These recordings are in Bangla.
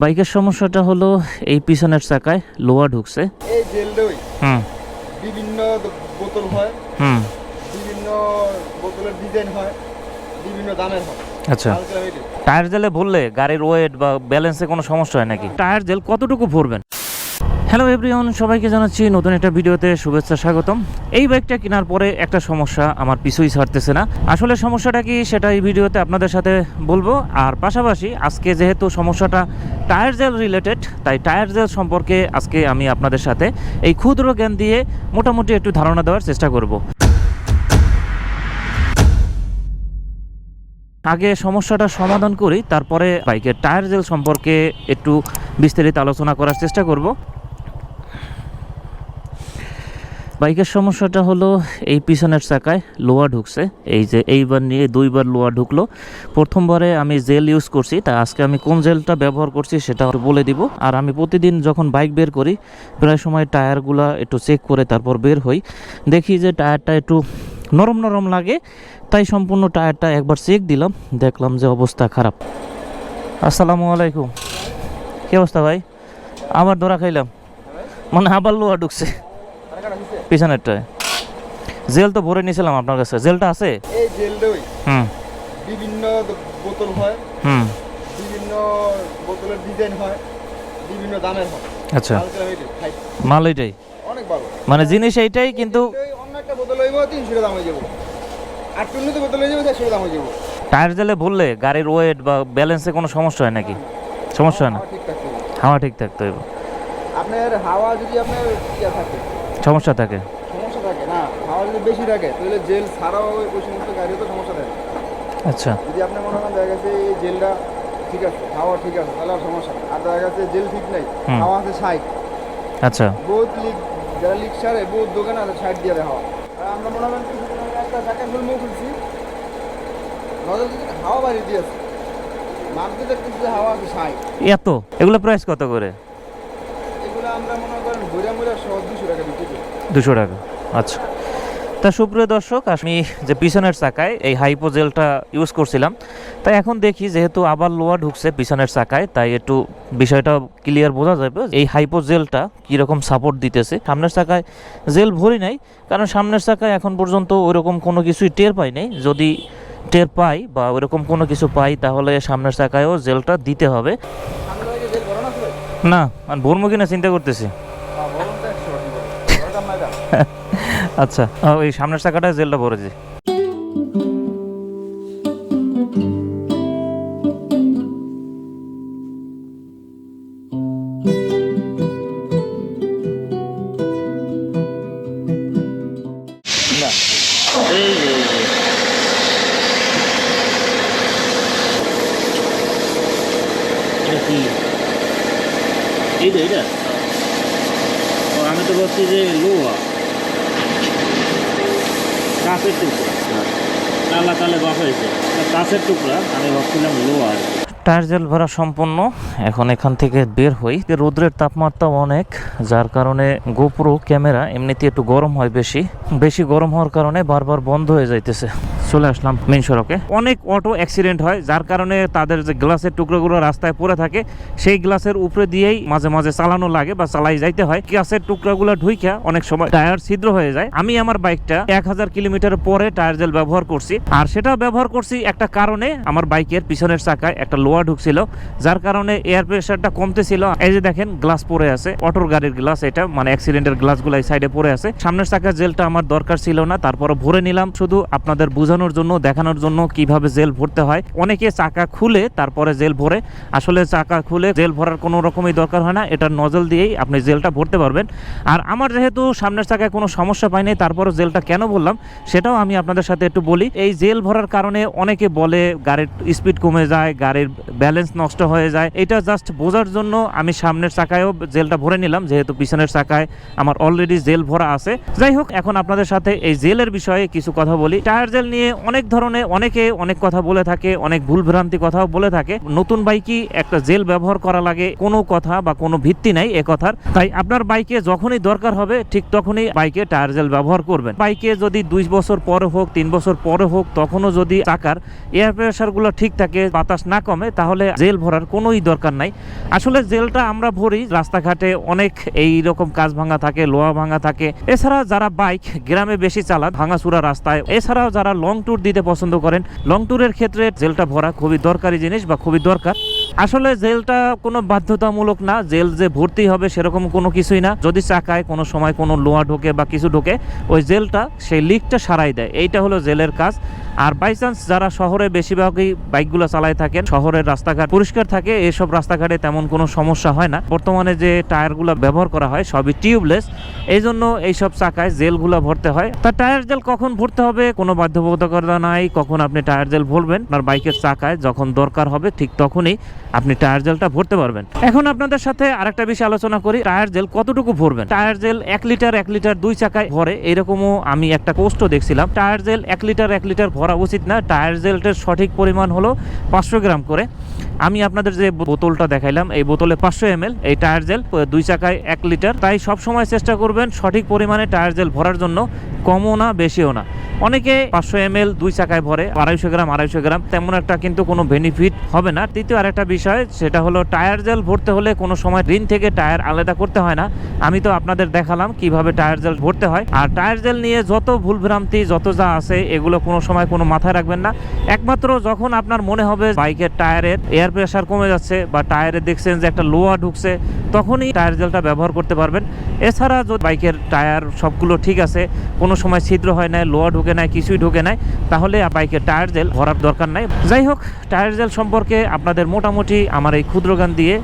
বাইকের সমস্যাটা হলো এই পিছনের চাকায় লোয়া ঢুকছে। এই জেলডই হুম। বিভিন্ন বোতল হয় হুম। বিভিন্ন বোতলের ডিজাইন হয় বিভিন্ন দামের হয়। আচ্ছা। টায়ার জেলে ভরলে গাড়ির ওয়েট বা ব্যালেন্সে কোনো সমস্যা হয় নাকি? টায়ার জেল কতটুকু ভরবেন? হ্যালো এভরিওয়ান সবাইকে জানাচ্ছি নতুন একটা ভিডিওতে শুভেচ্ছা, স্বাগতম। এই বাইকটা কেনার পরে একটা সমস্যা আমার পিছুই ছাড়তেছে না। আসলে সমস্যাটা কি সেটা এই ভিডিওতে আপনাদের সাথে বলব। আর পাশাপাশি আজকে যেহেতু সমস্যাটা টায়ার জেল রিলেটেড তাই টায়ার জেল সম্পর্কে আজকে আমি আপনাদের সাথে এই ক্ষুদ্র জ্ঞান দিয়ে মোটামুটি একটু ধারণা দেওয়ার চেষ্টা করব। আগে সমস্যাটা সমাধান করি, তারপরে বাইকের টায়ার জেল সম্পর্কে একটু বিস্তারিত আলোচনা করার চেষ্টা করব। বাইকের সমস্যাটা হলো এই পিছনের চাকায় লোয়া ঢুকছে। এই যে এইবার নিয়ে দুইবার লোয়া ঢুকলো। প্রথমবারে আমি জেল ইউজ করছি, তা আজকে আমি কোন জেলটা ব্যবহার করছি সেটা বলে দিব। আর আমি প্রতিদিন যখন বাইক বের করি, প্রায় সময় টায়ারগুলা একটু চেক করে তারপর বের হই। দেখি যে টায়ারটা একটু নরম নরম লাগে, তাই সম্পূর্ণ টায়ারটা একবার চেক দিলাম, দেখলাম যে অবস্থা খারাপ। আসসালামু আলাইকুম। কি অবস্থা ভাই? আবার ধরা খাইলাম। মানে আবার লোয়া ঢুকছে। পিছনেরটায়। জেল তো ভরে নিয়েছিলাম আপনার কাছে। জেলটা আছে? এই হুম। বিভিন্ন বোতল হয়। হুম। বিভিন্ন বোতলের ডিজাইন হয়। বিভিন্ন দামের হয়। আচ্ছা। মাল এটাই অনেক ভালো। মানে জিনিস এইটাই কিন্তু অন্য একটা বোতল হইব দাম হয়ে যাব। আর টুন্নিতে বোতল হয়ে যাবে দাম হয়ে যাব। টায়ার জেলে ভরলে গাড়ির ওয়েট বা ব্যালেন্সে কোনো সমস্যা হয় নাকি? সমস্যা হয় না? হাওয়া ঠিক থাকতে আপনার হাওয়া যদি আপনার ইয়ে থাকে সমস্যা থাকে। সমস্যা থাকে না হাওয়া যদি বেশি থাকে তাহলে জেল ছাড়াও ওই সমস্ত গাড়িও তো সমস্যা থাকে। আচ্ছা। যদি আপনি মনে করেন দেখা গেছে এই জেলটা ঠিক আছে হাওয়া ঠিক আছে তাহলে আর সমস্যা নেই। আর দেখা গেছে জেল ঠিক নাই। হাওয়া আছে সাইড আচ্ছা। বহুত লিক যারা লিক সারে বহুত দোকানে আছে সাইড দিয়ে দেয় হাওয়া আর আমরা মনে করেন আগে একটা চাকা খুলমো খুলছি নজর দিকে হাওয়া বাড়ি দিয়েছে। মাপতে দেখতেছি যে হাওয়া আছে সাইড এত? এগুলো প্রাইস কত করে এগুলো আমরা মনে করেন ঘুরে মুড়ে সহ দুশো টাকা। আচ্ছা। তা সুপ্রিয় দর্শক, আমি যে পিছনের চাকায়, এই হাইপো জেলটা ইউজ করছিলাম, তাই এখন দেখি যেহেতু আবার লোয়া ঢুকছে পিছনের চাকায়, তাই একটু বিষয়টা ক্লিয়ার বোঝা যাবে এই হাইপো জেলটা কীরকম সাপোর্ট দিতেছে? সামনের চাকায় জেল ভরি নাই, কারণ সামনের চাকায় এখন পর্যন্ত ওইরকম কোনো কিছুই টের পাই নাই। যদি টের পাই বা ওইরকম কোনো কিছু পাই, তাহলে সামনের চাকায়ও জেলটা দিতে হবে। না সবাই না, চিন্তা করতেছি হ্যাঁ ভরুন তো একশো ভরতাম না এটা আচ্ছা ওই সামনের চাকাটায় জেলটা না এই যে এটা আমি তো বলছি যে লোহা। কাঁচের টুকরা। আল্লাহ তালে বাপ হয়েছে কাঁচের টুকরা আমি ভাবছিলাম লোহা টায়ার জেল ভরা সম্পন্ন। এখন এখান থেকে বের হই। রোদ্রের তাপমাত্রা অনেক, যার কারণে গোপ্রো ক্যামেরা এমনিতে একটু গরম হয় বেশি। বেশি গরম হওয়ার কারণে বারবার বন্ধ হয়ে যাইতেছে। চলে আসলাম মেন সড়কে। অনেক অটো অ্যাক্সিডেন্ট হয়, যার কারণে তাদের যে গ্লাসের টুকরোগুলো রাস্তায় পড়ে থাকে, সেই গ্লাসের উপরে দিয়েই মাঝে মাঝে চালানো লাগে বা চালাই যাইতে হয়। গ্লাসের টুকরাগুলো ঢুইকা অনেক সময় টায়ার ছিদ্র হয়ে যায়। আমি আমার বাইকটা এক হাজার কিলোমিটার পরে টায়ার জেল ব্যবহার করছি। আর সেটা ব্যবহার করছি একটা কারণে, আমার বাইকের পিছনের চাকায় একটা লোয়া ঢুকছিল, যার কারণে এয়ার প্রেশারটা কমতেছিল। এই যে দেখেন গ্লাস পড়ে আছে অটোর গাড়ির গ্লাস এটা মানে অ্যাক্সিডেন্টের গ্লাসগুলো এই সাইডে পড়ে আছে। সামনের চাকার জেলটা আমার দরকার ছিল না তারপরে ভরে নিলাম। শুধু আপনাদের বোঝানোর জন্য, দেখানোর জন্য কীভাবে জেল ভরতে হয়। অনেকে চাকা খুলে, তারপরে জেল ভরে। আসলে চাকা খুলে জেল ভরার কোনো রকমই দরকার হয় না, এটা নজল দিয়েই আপনি জেলটা ভরতে পারবেন। আর আমার যেহেতু সামনের চাকায় কোনো সমস্যা পাইনি তারপরে জেলটা কেন বললাম সেটাও আমি আপনাদের সাথে একটু বলি। এই জেল ভরার কারণে অনেকে বলে, গাড়ির স্পিড কমে যায়, গাড়ির ব্যালেন্স নষ্ট হয়ে যায়। এটা জাস্ট বোঝার জন্য আমি সামনের চাকায়ও জেলটা ভরে নিলাম, যেহেতু পিছনের চাকায় আমার অলরেডি জেল ভরা আছে। যাই হোক, এখন আপনাদের সাথে এই জেলের বিষয়ে কিছু কথা বলি। টায়ার জেল নিয়ে অনেক ধরনের অনেকে অনেক কথা বলে থাকে, অনেক ভুলভ্রান্তি কথাও বলে থাকে। নতুন বাইকই একটা জেল ব্যবহার করা লাগে, কোনো কথা বা কোনো ভিত্তি নাই এ কথার। তাই আপনার বাইকে যখনই দরকার হবে, ঠিক তখনই বাইকে টায়ার জেল ব্যবহার করবেন। বাইকে যদি দুই বছর পরে হোক, তিন বছর পরে হোক, তখনও যদি চাকার এয়ার প্রেশারগুলো ঠিক থাকে, বাতাস না কমে তাহলে জেল ভরার কোনোই দরকার নাই। আসলে জেলটা আমরা ভরি, রাস্তাঘাটে অনেক এই রকম কাজ ভাঙা থাকে, লোহা ভাঙা থাকে। এছাড়া যারা বাইক গ্রামে বেশি চালান, ভাঙাচুরা রাস্তায়, এছাড়াও যারা লং ট্যুর দিতে পছন্দ করেন, লং ট্যুরের ক্ষেত্রে জেলটা ভরা খুবই দরকারি জিনিস বা খুবই দরকার। আসলে জেলটা কোনো বাধ্যতামূলক না, জেল যে ভর্তি হবে সেরকম কোনো কিছুই না। যদি চাকায় কোনো সময় কোনো লোহা ঢোকে বা কিছু ঢোকে, ওই জেলটা সেই লিকটা সারাই দেয়। এইটা হলো জেলের কাজ। আর বাই চান্স যারা শহরে বেশিরভাগই বাইকগুলো চালায় থাকেন, শহরের রাস্তাঘাট পরিষ্কার থাকে, এসব রাস্তাঘাটে তেমন কোনো সমস্যা হয় না। বর্তমানে যে টায়ারগুলো ব্যবহার করা হয় সবই টিউবলেস এই জন্য এইসব চাকায় জেলগুলো ভরতে হয়। তা টায়ার জেল কখন ভরতে হবে? কোনো বাধ্যবাধকতা নাই, কখন আপনি টায়ার জেল ভরবেন? আপনার বাইকের চাকায় যখন দরকার হবে ঠিক তখনই আপনি টায়ার জেলটা ভরতে পারবেন। এখন আপনাদের সাথে আরেকটা বিষয় আলোচনা করি, টায়ার জেল কতটুকু ভরবেন? টায়ার জেল এক লিটার এক লিটার দুই চাকায় ভরে, এরকমও আমি একটা পোস্টও দেখছিলাম। টায়ার জেল এক লিটার এক লিটার ভরা উচিত না। টায়ার জেলটের সঠিক পরিমাণ হলো পাঁচশো গ্রাম করে। আমি আপনাদের যে বোতলটা দেখাইলাম, এই বোতলে পাঁচশো এম এই টায়ার জেল দুই চাকায় এক লিটার। তাই সব সময় চেষ্টা করবেন সঠিক পরিমাণে টায়ার জেল ভরার জন্য। কমও না, বেশিও না। অনেকে পাঁচশো এম এল দুই চাকায় ভরে, আড়াইশো গ্রাম আড়াইশো গ্রাম, তেমন একটা কিন্তু কোনো বেনিফিট হবে না। তৃতীয় আরেকটা বিষয়, সেটা হলো টায়ার জেল ভরতে হলে কোনো সময় রিন থেকে টায়ার আলাদা করতে হয় না। আমি তো আপনাদের দেখালাম কীভাবে টায়ার জেল ভরতে হয়। আর টায়ার জেল নিয়ে যত ভুলভ্রান্তি, যত যা আছে, এগুলো কোনো সময় কোনো মাথায় রাখবেন না। একমাত্র যখন আপনার মনে হবে বাইকের টায়ারের এয়ার প্রেশার কমে যাচ্ছে বা টায়ারে দেখছেন যে একটা লোয়া ঢুকছে, তখনই টায়ার জেলটা ব্যবহার করতে পারবেন। এছাড়া যদি বাইকের টায়ার সবগুলো ঠিক আছে, কোনো সময় ছিদ্র হয় না লোয়া ঢুকে নাই, কিছুই ঢুকে নাই, তাহলে বাইকের টায়ার জেল ভরার দরকার নাই। যাই হোক, টায়ার জেল সম্পর্কে আপনাদের মোটামুটি আমার এই ক্ষুদ্র গান দিয়ে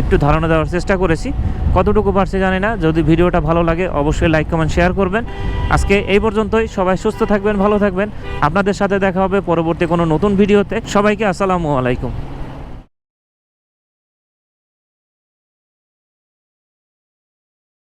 একটু ধারণা দেওয়ার চেষ্টা করেছি। কতটুকু পারছে জানি না, যদি ভিডিওটা ভালো লাগে অবশ্যই লাইক, কমেন্ট, শেয়ার করবেন। আজকে এই পর্যন্তই, সবাই সুস্থ থাকবেন, ভালো থাকবেন। আপনাদের সাথে দেখা হবে পরবর্তী কোনো নতুন ভিডিওতে। সবাইকে আসসালামু আলাইকুম।